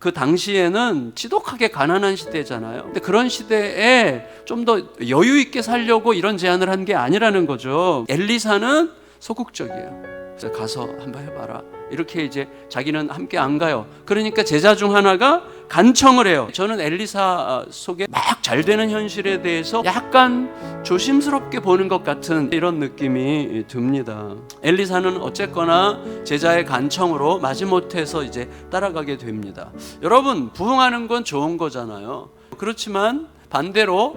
그 당시에는 지독하게 가난한 시대잖아요. 근데 그런 시대에 좀 더 여유 있게 살려고 이런 제안을 한 게 아니라는 거죠. 엘리사는 소극적이에요. 가서 한번 해봐라. 이렇게 이제 자기는 함께 안 가요. 그러니까 제자 중 하나가 간청을 해요. 저는 엘리사 속에 막 잘 되는 현실에 대해서 약간 조심스럽게 보는 것 같은 이런 느낌이 듭니다. 엘리사는 어쨌거나 제자의 간청으로 마지못해서 이제 따라가게 됩니다. 여러분 부흥하는 건 좋은 거잖아요. 그렇지만 반대로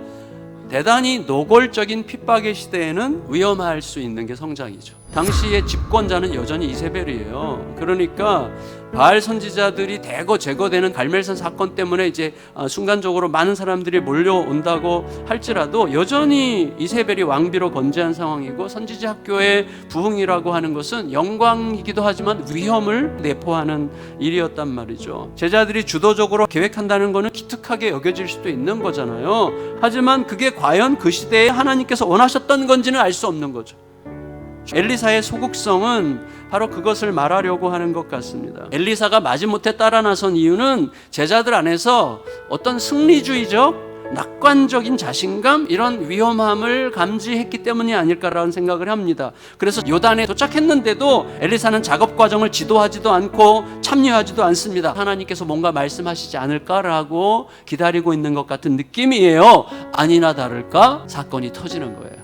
대단히 노골적인 핍박의 시대에는 위험할 수 있는 게 성장이죠. 당시의 집권자는 여전히 이세벨이에요. 그러니까 바알 선지자들이 대거 제거되는 갈멜산 사건 때문에 이제 아, 순간적으로 많은 사람들이 몰려온다고 할지라도 여전히 이세벨이 왕비로 건재한 상황이고 선지자 학교의 부흥이라고 하는 것은 영광이기도 하지만 위험을 내포하는 일이었단 말이죠. 제자들이 주도적으로 계획한다는 것은 기특하게 여겨질 수도 있는 거잖아요. 하지만 그게 과연 그 시대에 하나님께서 원하셨던 건지는 알 수 없는 거죠. 엘리사의 소극성은 바로 그것을 말하려고 하는 것 같습니다. 엘리사가 마지못해 따라 나선 이유는 제자들 안에서 어떤 승리주의적 낙관적인 자신감 이런 위험함을 감지했기 때문이 아닐까라는 생각을 합니다. 그래서 요단에 도착했는데도 엘리사는 작업 과정을 지도하지도 않고 참여하지도 않습니다. 하나님께서 뭔가 말씀하시지 않을까라고 기다리고 있는 것 같은 느낌이에요. 아니나 다를까 사건이 터지는 거예요.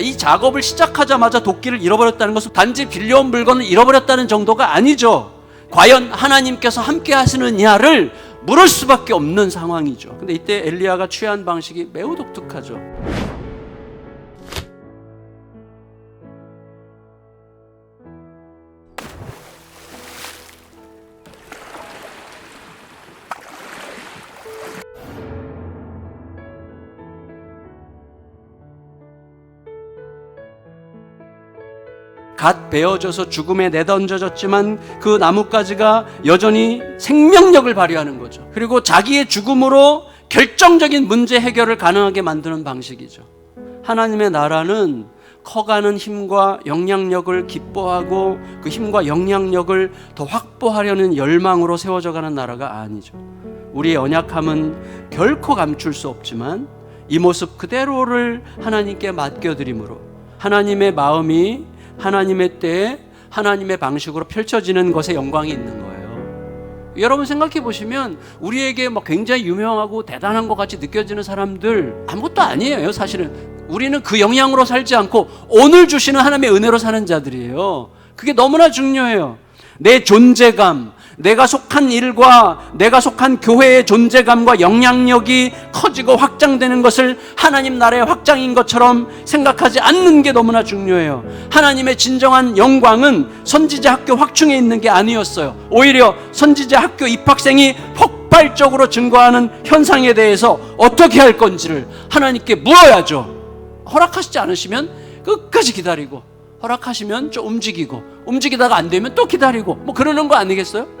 이 작업을 시작하자마자 도끼를 잃어버렸다는 것은 단지 빌려온 물건을 잃어버렸다는 정도가 아니죠. 과연 하나님께서 함께 하시느냐를 물을 수밖에 없는 상황이죠. 근데 이때 엘리야가 취한 방식이 매우 독특하죠. 갓 베어져서 죽음에 내던져졌지만 그 나뭇가지가 여전히 생명력을 발휘하는 거죠. 그리고 자기의 죽음으로 결정적인 문제 해결을 가능하게 만드는 방식이죠. 하나님의 나라는 커가는 힘과 영향력을 기뻐하고 그 힘과 영향력을 더 확보하려는 열망으로 세워져 가는 나라가 아니죠. 우리의 언약함은 결코 감출 수 없지만 이 모습 그대로를 하나님께 맡겨드림으로 하나님의 마음이 하나님의 때에 하나님의 방식으로 펼쳐지는 것에 영광이 있는 거예요. 여러분 생각해 보시면 우리에게 막 굉장히 유명하고 대단한 것 같이 느껴지는 사람들 아무것도 아니에요. 사실은 우리는 그 영향으로 살지 않고 오늘 주시는 하나님의 은혜로 사는 자들이에요. 그게 너무나 중요해요. 내 존재감, 내가 속한 일과 내가 속한 교회의 존재감과 영향력이 커지고 확장되는 것을 하나님 나라의 확장인 것처럼 생각하지 않는 게 너무나 중요해요. 하나님의 진정한 영광은 선지자 학교 확충에 있는 게 아니었어요. 오히려 선지자 학교 입학생이 폭발적으로 증거하는 현상에 대해서 어떻게 할 건지를 하나님께 물어야죠. 허락하시지 않으시면 끝까지 기다리고 허락하시면 좀 움직이고 움직이다가 안 되면 또 기다리고 뭐 그러는 거 아니겠어요?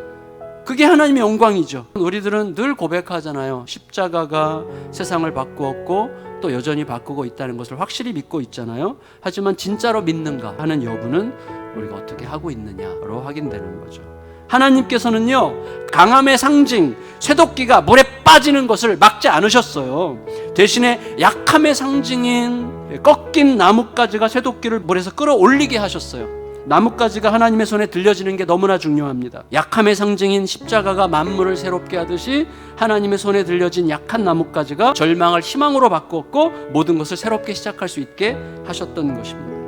그게 하나님의 영광이죠. 우리들은 늘 고백하잖아요. 십자가가 세상을 바꾸었고 또 여전히 바꾸고 있다는 것을 확실히 믿고 있잖아요. 하지만 진짜로 믿는가 하는 여부는 우리가 어떻게 하고 있느냐로 확인되는 거죠. 하나님께서는요, 강함의 상징, 쇠도끼가 물에 빠지는 것을 막지 않으셨어요. 대신에 약함의 상징인 꺾인 나뭇가지가 쇠도끼를 물에서 끌어올리게 하셨어요. 나뭇가지가 하나님의 손에 들려지는 게 너무나 중요합니다. 약함의 상징인 십자가가 만물을 새롭게 하듯이 하나님의 손에 들려진 약한 나뭇가지가 절망을 희망으로 바꾸었고 모든 것을 새롭게 시작할 수 있게 하셨던 것입니다.